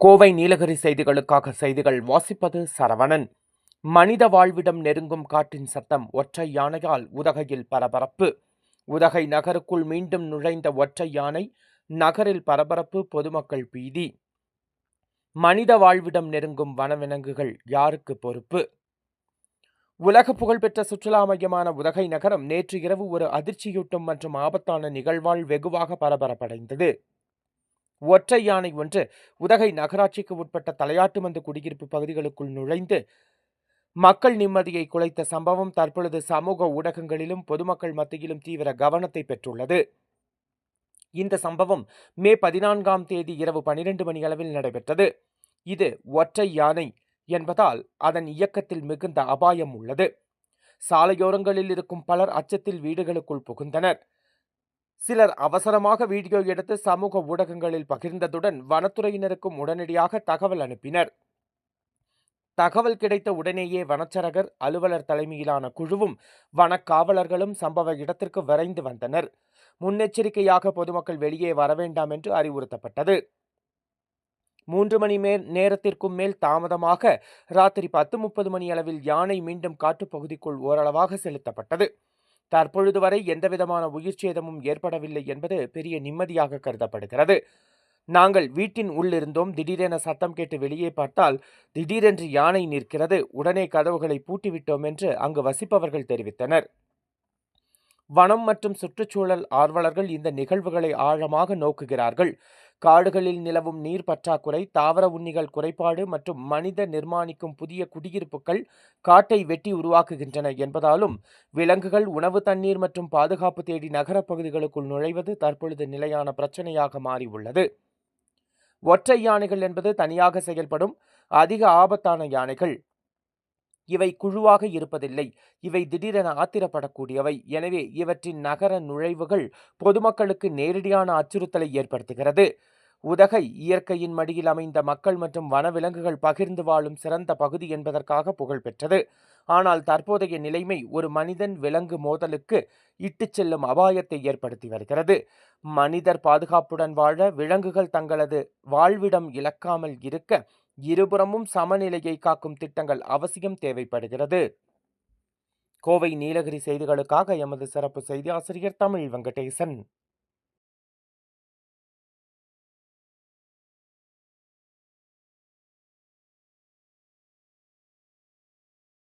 கோவை நீலகிரி செய்திகளுக்காக செய்திகள் வாசிப்பது சரவணன். மனித வாழ்விடம் நெருங்கும் காட்டின் சத்தம் ஒற்றை யானையால் உதகையில் பரபரப்பு. உதகை நகருக்குள் மீண்டும் நுழைந்த ஒற்றை யானை நகரில் பரபரப்பு பொதுமக்கள் பீதி. மனித வாழ்விடம் நெருங்கும் வனவிலங்குகள் யாருக்கு பொறுப்பு? உலக புகழ்பெற்ற சுற்றுலா மையமான உதகை நகரம் நேற்று இரவு ஒரு அதிர்ச்சியூட்டும் மற்றும் ஆபத்தான நிகழ்வால் வெகுவாக பரபரப்படைந்தது. ஒற்றை யானை ஒன்று உதகை நகராட்சிக்கு உட்பட்ட தலையாட்டுமந்து குடியிருப்பு பகுதிகளுக்குள் நுழைந்து மக்கள் நிம்மதியை குலைத்த சம்பவம் தற்பொழுது சமூக ஊடகங்களிலும் பொதுமக்கள் மத்தியிலும் தீவிர கவனத்தை பெற்றுள்ளது. இந்த சம்பவம் மே பதினான்காம் தேதி இரவு பனிரெண்டு மணி அளவில் நடைபெற்றது. இது ஒற்றை யானை என்பதால் அதன் இயக்கத்தில் மிகுந்த அபாயம் உள்ளது. சாலையோரங்களில் இருக்கும் பலர் அச்சத்தில் வீடுகளுக்குள் புகுந்தனர். சிலர் அவசரமாக வீடியோ எடுத்து சமூக ஊடகங்களில் பகிர்ந்ததுடன் வனத்துறையினருக்கும் உடனடியாக தகவல் அனுப்பினர். தகவல் கிடைத்த உடனேயே வனச்சரகர் அலுவலர் தலைமையிலான குழுவும் வனக்காவலர்களும் சம்பவ இடத்திற்கு விரைந்து வந்தனர். முன்னெச்சரிக்கையாக பொதுமக்கள் வெளியே வரவேண்டாம் என்று அறிவுறுத்தப்பட்டது. மூன்று மணி மேல் நேரத்திற்கும் மேல் தாமதமாக ராத்திரி பத்து முப்பது மணி அளவில் யானை மீண்டும் காட்டுப்பகுதிக்குள் ஓரளவாக செலுத்தப்பட்டது. தற்பொழுது வரை எந்தவிதமான உயிர் சேதமும் ஏற்படவில்லை என்பது பெரிய நிம்மதியாக கருதப்படுகிறது. நாங்கள் வீட்டின் உள்ளிருந்தோம். திடீரென சத்தம் கேட்டு வெளியே பார்த்தால் திடீரென்று யானை நிற்கிறது. உடனே கதவுகளை பூட்டிவிட்டோம் என்று அங்கு வசிப்பவர்கள் தெரிவித்தனர். வனம் மற்றும் சுற்றுச்சூழல் ஆர்வலர்கள் இந்த நிகழ்வுகளை ஆழமாக நோக்குகிறார்கள். காடுகளில் நிலவும் நீர் பற்றாக்குறை தாவர உண்ணிகள் குறைபாடு மற்றும் மனித நிர்மாணிக்கும் புதிய குடியிருப்புகள் காட்டை வெட்டி உருவாக்குகின்றன என்பதாலும் விலங்குகள் உணவு தண்ணீர் மற்றும் பாதுகாப்பு தேடி நகரப் பகுதிகளுக்குள் நுழைவது தற்பொழுது நிலையான பிரச்சனையாக மாறியுள்ளது. ஒற்றை யானைகள் என்பது தனியாக செயல்படும் அதிக ஆபத்தான யானைகள். இவை குழுவாக இருப்பதில்லை. இவை திடீரென ஆத்திரப்படக்கூடியவை. எனவே இவற்றின் நகர நுழைவுகள் பொதுமக்களுக்கு நேரடியான அச்சுறுத்தலை ஏற்படுத்துகிறது. உதகை இயற்கையின் மடியில் அமைந்த மக்கள் மற்றும் வனவிலங்குகள் பகிர்ந்து வாழும் சிறந்த பகுதி என்பதற்காக புகழ்பெற்றது ஆனால் தற்போதைய நிலைமை ஒரு மனிதன் விலங்கு மோதலுக்கு இட்டுச் செல்லும் அபாயத்தை ஏற்படுத்தி வருகிறது. மனிதர் பாதுகாப்புடன் வாழ விலங்குகள் தங்களது வாழ்விடம் இழக்காமல் இருக்க இருபுறமும் சமநிலையை காக்கும் திட்டங்கள் அவசியம் தேவைப்படுகிறது. கோவை நீலகிரி செய்திகளுக்காக எமது சிறப்பு செய்தி ஆசிரியர் தமிழ் வெங்கடேசன்.